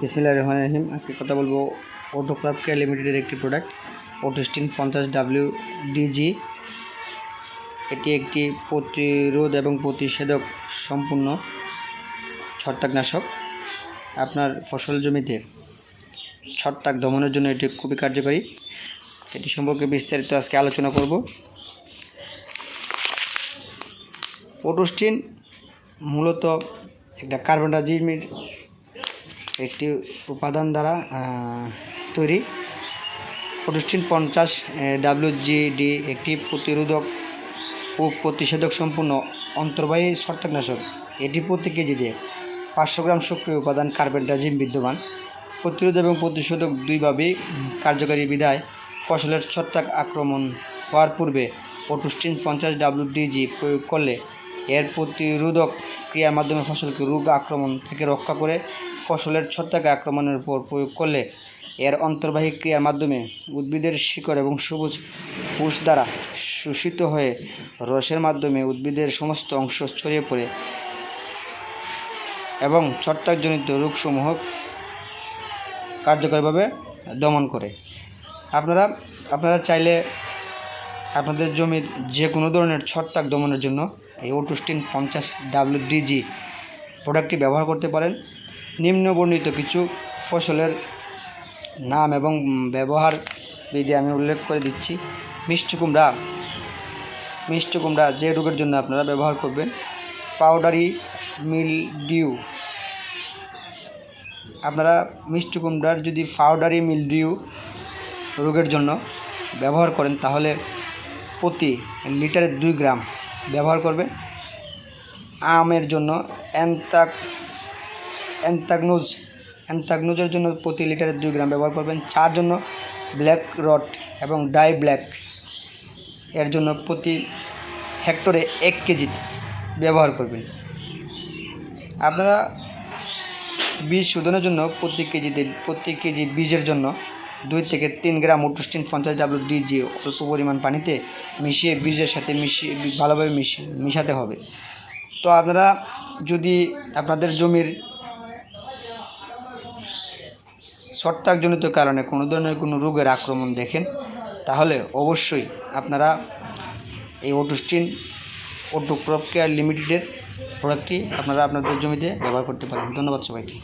বিসমিল্লাহ রহমান রহিম। আজকে কথা বলব অটোক্রাফ কেয়ার লিমিটেডের একটি প্রোডাক্ট অটোস্টিন পঞ্চাশ ডাব্লিউ ডিজি এটি একটি প্রতিরোধ এবং প্রতিষেধক সম্পূর্ণ ছত্রাকনাশক আপনার ফসল জমিতে। ছত্রাক দমনের জন্য এটি খুবই কার্যকরী। এটি সম্পর্কে বিস্তারিত আজকে আলোচনা করব। অটোস্টিন মূলত একটা কার্বনডাজিমের একটি উপাদান দ্বারা তৈরি। প্রোটিস্টিন পঞ্চাশ ডাব্লিউজিডি একটি প্রতিরোধক ও প্রতিষেধক সম্পূর্ণ অন্তর্বাহী ছত্রাকনাশক এটি প্রতি কেজিতে পাঁচশো গ্রাম সক্রিয় উপাদান কার্বেন্টাজিম বিদ্যমান। প্রতিরোধ এবং প্রতিষেধক দুইভাবেই কার্যকারী বিধায় ফসলের ছত্রাক আক্রমণ হওয়ার পূর্বে প্রোটিস্টিন পঞ্চাশ ডাব্লিউডিজি প্রয়োগ করলে এর প্রতিরোধক ক্রিয়ার মাধ্যমে ফসলকে রোগ আক্রমণ থেকে রক্ষা করে ফসলের ছত্রাক আক্রমণের উপর প্রয়োগ করলে এর অন্তর্বাহী ক্রিয়ার মাধ্যমে উদ্ভিদের শিকড় এবং সবুজ পুষ দ্বারা শোষিত হয়ে রসের মাধ্যমে উদ্ভিদের সমস্ত অংশ ছড়িয়ে পড়ে এবং ছত্রাকজনিত রোগসমূহ কার্যকরভাবে দমন করে। আপনারা আপনারা চাইলে আপনাদের জমির যে কোনো ধরনের ছত্রাক দমনের জন্য এই ওটুস্টিন পঞ্চাশ ডাব্লিউডিজি প্রোডাক্টটি ব্যবহার করতে পারেন। নিম্ন বর্ণিত কিছু ফসলের নাম এবং ব্যবহার বিধি আমি উল্লেখ করে দিচ্ছি। মিষ্টি কুমড়া। মিষ্টি কুমড়া যে রোগের জন্য আপনারা ব্যবহার করবেন। পাউডারি মিলডিউ আপনারা মিষ্টি কুমড়ার যদি পাউডারি মিলডিউ রোগের জন্য ব্যবহার করেন, তাহলে প্রতি লিটারে দুই গ্রাম ব্যবহার করবেন। আমের জন্য অ্যান্তাক অ্যান্তাগনোজ অ্যান্তাগনোজের জন্য প্রতি লিটারে দুই গ্রাম ব্যবহার করবেন। চার জন্য ব্ল্যাক রট এবং ডাই ব্ল্যাক। এর জন্য প্রতি হেক্টরে এক কেজি ব্যবহার করবেন। আপনারা বীজ শোধনের জন্য প্রতি কেজিতে, প্রতি কেজি বীজের জন্য দুই থেকে তিন গ্রাম ওটুস্টিন পঞ্চাশ ডাব্লিউ ডিজি অল্প পরিমাণ পানিতে মিশিয়ে বীজের সাথে মিশিয়ে, ভালোভাবে মিশিয়ে, মিশাতে হবে। তো আপনারা যদি আপনাদের জমির ছত্রাকজনিত কারণে কোনো ধরনের কোনো রোগের আক্রমণ দেখেন, তাহলে অবশ্যই আপনারা এই ওটুস্টিন ওটো ক্রপ কেয়ার লিমিটেডের প্রোডাক্টটি আপনারা আপনাদের জমিতে ব্যবহার করতে পারেন। ধন্যবাদ সবাইকে।